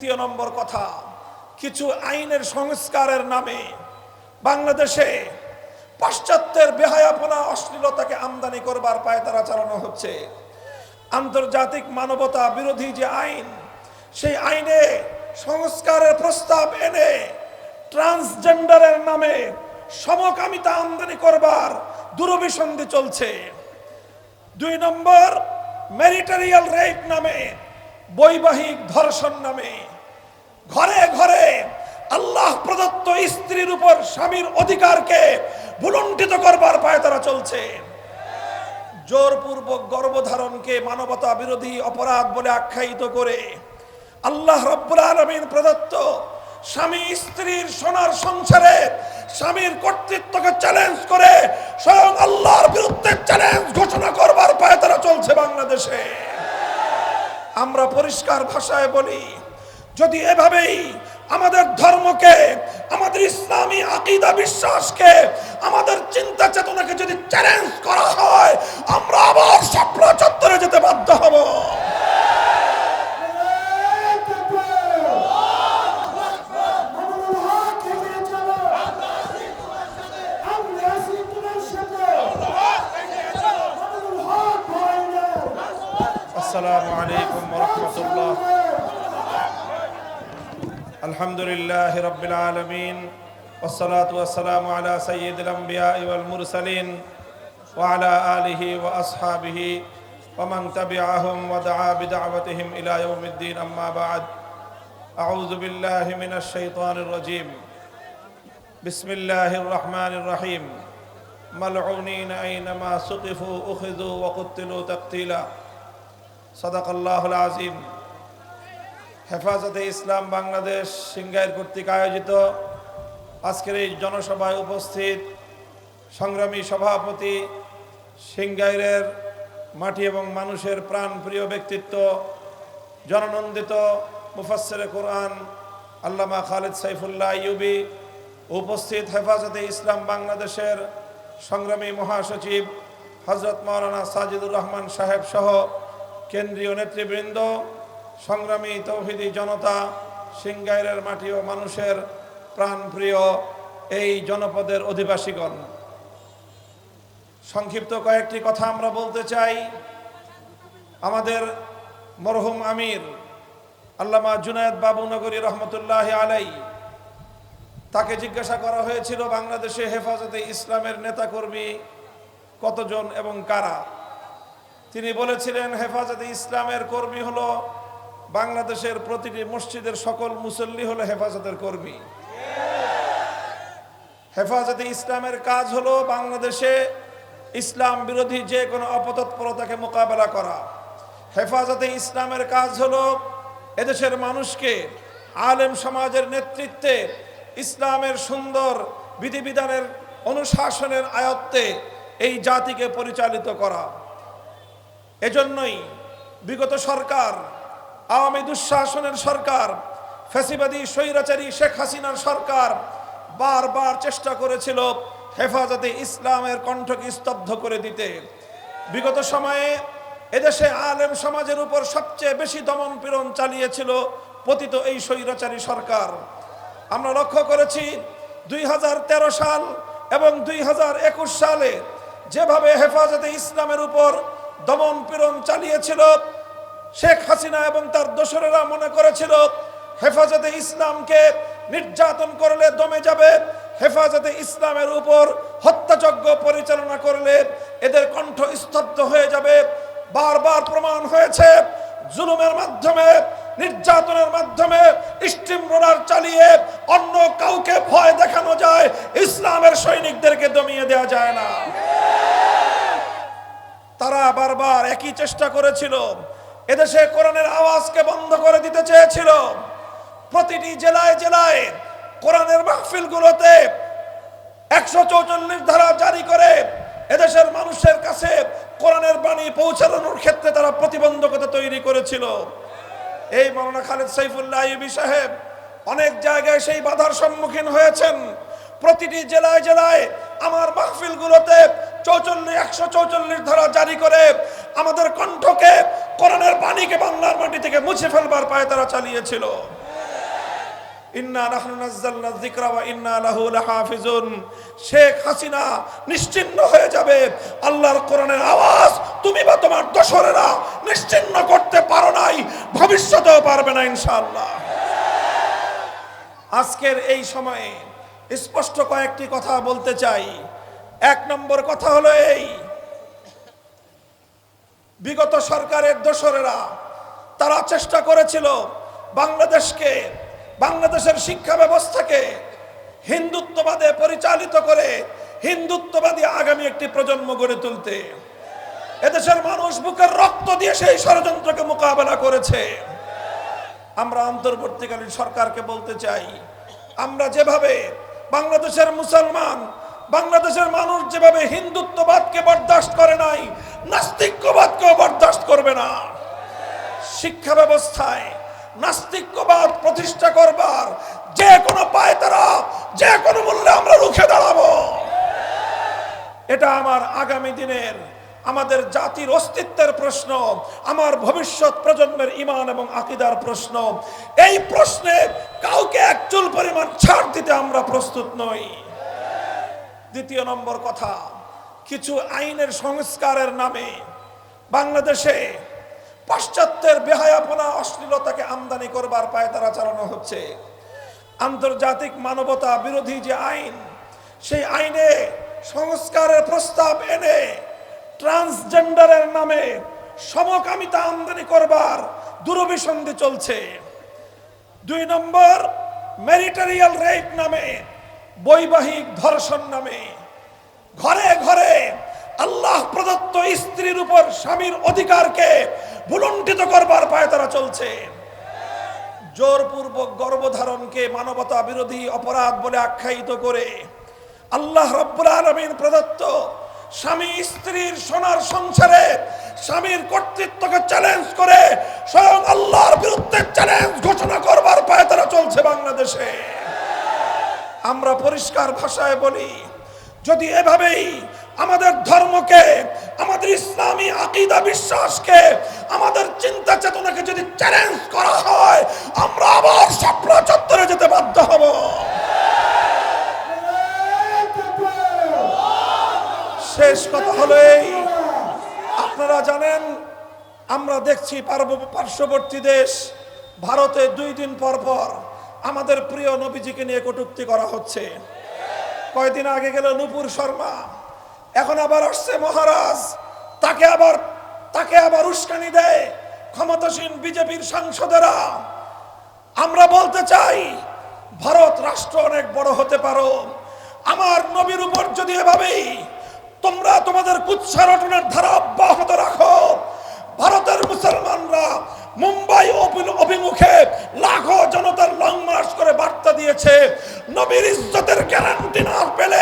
তৃতীয় নম্বর কথা, কিছু আইনের সংস্কারের নামে বাংলাদেশে পাশ্চাত্যের বেহায়াপনা, অশ্লীলতাকে আমদানি করবার পায় তারা চালানো হচ্ছে। আন্তর্জাতিক মানবতা বিরোধী যে আইন, সেই আইনে সংস্কারের প্রস্তাব এনে ট্রান্সজেন্ডারের নামে সমকামিতা আমদানি করবার দুরভিসন্ধি চলছে। দুই নম্বর ম্যারিটারিয়াল রেপ নামে বৈবাহিক ধর্ষণ নামে। ঘরে ঘরে আল্লাহ প্রদত্ত স্ত্রীর উপর স্বামীর অধিকারকে ভুলুণ্ঠিত করবার পায় তারা চলছে। জোরপূর্বক গর্ভধারণকে মানবতা বিরোধী অপরাধ বলে আখ্যায়িত করে আল্লাহ রব্বুল আলমিন প্রদত্ত স্বামী স্ত্রীর সোনার সংসারে স্বামীর কর্তৃত্বকে চ্যালেঞ্জ করে স্বয়ং আল্লাহর বিরুদ্ধে চ্যালেঞ্জ ঘোষণা করবার পায় তারা চলছে বাংলাদেশে। আমরা পরিষ্কার ভাষায় বলি, যদি এভাবেই আমাদের ধর্মকে, আমাদের ইসলামী আকিদা বিশ্বাসকে, আমাদের চিন্তা চেতনাকে যদি চ্যালেঞ্জ করা হয়, আমরা আবার স্বপ্ন চত্বরে যেতে বাধ্য হব। আসসালামু আলাইকুম রহমতুল্লাহ الحمد لله رب العالمين والصلاة والسلام على سيد الأنبياء والمرسلين وعلى آله وأصحابه ومن تبعهم ودعا بدعوتهم إلى يوم الدين أما بعد أعوذ بالله من الشيطان الرجيم بسم الله الرحمن الرحيم ملعونين أينما سقفوا أخذوا وقتلوا تقتيلا সদাকাল্লাহুল আজিম। হেফাজতে ইসলাম বাংলাদেশ সিঙ্গাইর কর্তৃক আয়োজিত আজকের এই জনসভায় উপস্থিত সংগ্রামী সভাপতি, সিঙ্গাইরের মাটি এবং মানুষের প্রাণ প্রিয় ব্যক্তিত্ব, জননন্দিত মুফাসের কোরআন আল্লামা খালেদ সাইফুল্লাহ ইউবি উপস্থিত হেফাজতে ইসলাম বাংলাদেশের সংগ্রামী মহাসচিব হজরত মৌলানা সাজিদুর রহমান সাহেব সহ কেন্দ্রীয় নেতৃবৃন্দ, সংগ্রামী তৌহিদি জনতা সিঙ্গাইরের মাটি ও মানুষের প্রাণপ্রিয় এই জনপদের অধিবাসীগণ। সংক্ষিপ্ত কয়েকটি কথা আমরা বলতে চাই। আমাদের মরহুম আমির আল্লামা জুনায়দ বাবুনগরী রহমতুল্লাহ আলাই, তাকে জিজ্ঞাসা করা হয়েছিল, বাংলাদেশে হেফাজতে ইসলামের নেতাকর্মী কতজন এবং কারা? তিনি বলেছিলেন, হেফাজতে ইসলামের কর্মী হলো বাংলাদেশের প্রতিটি মসজিদের সকল মুসল্লি হলো হেফাজতের কর্মী। হেফাজতে ইসলামের কাজ হলো বাংলাদেশে ইসলাম বিরোধী যে কোনো অপতৎপরতাকে মোকাবেলা করা। হেফাজতে ইসলামের কাজ হলো এদেশের মানুষকে আলেম সমাজের নেতৃত্বে ইসলামের সুন্দর বিধিবিধানের অনুশাসনের আয়ত্তে এই জাতিকে পরিচালিত করা। এজন্যই বিগত সরকার, আওয়ামী দুঃশাসনের সরকার, ফ্যাসিবাদী স্বৈরাচারী শেখ হাসিনার সরকার বারবার চেষ্টা করেছিল হেফাজতে ইসলামের কণ্ঠকে স্তব্ধ করে দিতে। বিগত সময়ে এদেশে আলেম সমাজের উপর সবচেয়ে বেশি দমন পীড়ন চালিয়েছিল পতিত এই স্বৈরাচারী সরকার। আমরা লক্ষ্য করেছি দুই হাজার তেরো সাল এবং দুই হাজার একুশ সালে যেভাবে হেফাজতে ইসলামের উপর দমন পীড়ন চালিয়েছিল। শেখ হাসিনা এবং তার দোসরেরা মনে করেছিল, হেফাজতে ইসলামকে নির্যাতন করলে দমে যাবে, হেফাজতে ইসলামের উপর হত্যাযজ্ঞ পরিচালনা করলে এদের কণ্ঠ স্তব্ধ হয়ে যাবে। বারবার প্রমাণ হয়েছে, জুলুমের মাধ্যমে, নির্যাতনের মাধ্যমে স্টিম রোলার চালিয়ে অন্য কাউকে ভয় দেখানো যায়, ইসলামের সৈনিকদেরকে দমিয়ে দেওয়া যায় না। তারা বারবার একই চেষ্টা করেছিল। এদেশে কোরআনের আওয়াজকে বন্ধ করে দিতে চেয়েছিল। প্রতিটি জেলায় জেলায় কোরআনের মাহফিলগুলোতে একশো চৌচল্লিশ ধারা জারি করে এদেশের মানুষের কাছে কোরআনের বাণী পৌঁছানোর ক্ষেত্রে তারা প্রতিবন্ধকতা তৈরি করেছিল। এই মৌলানা খালেদ সাইফুল্লাহ ইবি সাহেব অনেক জায়গায় সেই বাধার সম্মুখীন হয়েছেন। প্রতিটি জেলায় জেলায় আমার মাহফিলগুলোতে চৌচল্লিশ, একশো চৌচল্লিশ ধারা জারি করে আমাদের কণ্ঠকে কোরআনের বাণীকে বাংলার মাটি থেকে মুছে ফেলবার পায়ে তারা চালিয়েছিল। শেখ হাসিনা নিশ্চিন্ন হয়ে যাবে। আল্লাহর কোরআনের আওয়াজ তুমি বা তোমার দোসরেরা নিশ্চিন্ন করতে পারো নাই, ভবিষ্যতেও পারবে না ইনশাআল্লাহ। আজকের এই সময়ে স্পষ্ট কয়েকটি কথা বলতে চাই। এক নম্বর কথা হলো এই। বিগত সরকারের দোসরেরা, তারা চেষ্টা করেছিল বাংলাদেশকে, বাংলাদেশের শিক্ষা ব্যবস্থাকে হিন্দুত্ববাদে পরিচালিত করে হিন্দুত্ববাদী আগামী একটি প্রজন্ম গড়ে তুলতে। এদেশের মানুষ বুকের রক্ত দিয়ে সেই ষড়যন্ত্রকে মোকাবেলা করেছে। আমরা অন্তর্বর্তীকালীন সরকারকে বলতে চাই, আমরা যেভাবে বাংলাদেশের মুসলমান বাংলাদেশের মানুষ যেভাবে হিন্দুত্ববাদকে বরদাস্ত করে নাই নাস্তিক্যবাদকেও বরদাস্ত করবে না। শিক্ষা ব্যবস্থায় নাস্তিক্যবাদ প্রতিষ্ঠা করবার যে কোনো পায় তারা, যে কোনো মূল্যে আমরা রুখে দাঁড়াবো। এটা আমার আগামী দিনের, আমাদের জাতির অস্তিত্বের প্রশ্ন, আমার ভবিষ্যৎ প্রজন্মের ইমান এবং আকিদার প্রশ্ন। এই প্রশ্নে কাউকে একচুল পরিমাণ ছাড় দিতে আমরা প্রস্তুত নই। দ্বিতীয় নম্বর কথা, কিছু আইনের সংস্কারের নামে বাংলাদেশে পাশ্চাত্যের বেহায়াপনা, অশ্লীলতাকে আমদানি করবার পায় তারা চালানো হচ্ছে। আন্তর্জাতিক মানবতা বিরোধী যে আইন, সেই আইনে সংস্কারের প্রস্তাব এনে ট্রান্সজেন্ডারের নামে সমকামিতা আমদানি করবার দুরভিসন্ধি চলছে। দুই নম্বর ম্যারিটারিয়াল রেপ নামে বৈবাহিক ধর্ষণ নামে। ঘরে ঘরে আল্লাহ প্রদত্ত স্ত্রীর উপর স্বামীর অধিকারকে ভুলুণ্ঠিত করবার পায় তারা চলছে। জোরপূর্বক গর্ভধারণকে মানবতা বিরোধী অপরাধ বলে আখ্যায়িত করে আল্লাহ রব্বুল প্রদত্ত স্বামী স্ত্রীর সোনার সংসারে স্বামীর কর্তৃত্বকে চ্যালেঞ্জ করে স্বয়ং আল্লাহর বিরুদ্ধে চ্যালেঞ্জ ঘোষণা করবার পায় তারা চলছে বাংলাদেশে। আমরা পরিষ্কার ভাষায় বলি, যদি এভাবেই আমাদের ধর্মকে, আমাদের ইসলামী আকিদা বিশ্বাসকে, আমাদের চিন্তা চেতনাকে যদি চ্যালেঞ্জ করা হয়, আমরা আবার স্বপ্ন চত্বরে যেতে বাধ্য হব। শেষ কথা হলো এই আপনারা জানেন, আমরা দেখছি পার্শ্ববর্তী দেশ ভারতে দুই দিন পর পর আমাদের প্রিয় নবীজিকে নিয়ে কটূক্তি করা হচ্ছে। কয়দিন আগে গেল নূপুর শর্মা, এখন আবার আসছে মহারাজ। তাকে আবার তাকে আবার উস্কানি দেয় ক্ষমতাসীন বিজেপির সাংসদেরা। আমরা বলতে চাই, ভারত রাষ্ট্র অনেক বড় হতে পারো। আমার নবীর উপর যদি এভাবেই তোমরা তোমাদের কুৎসারটনের ধারা অব্যাহত রাখো নবীর ইজ্জতের গ্যারান্টি না পেলে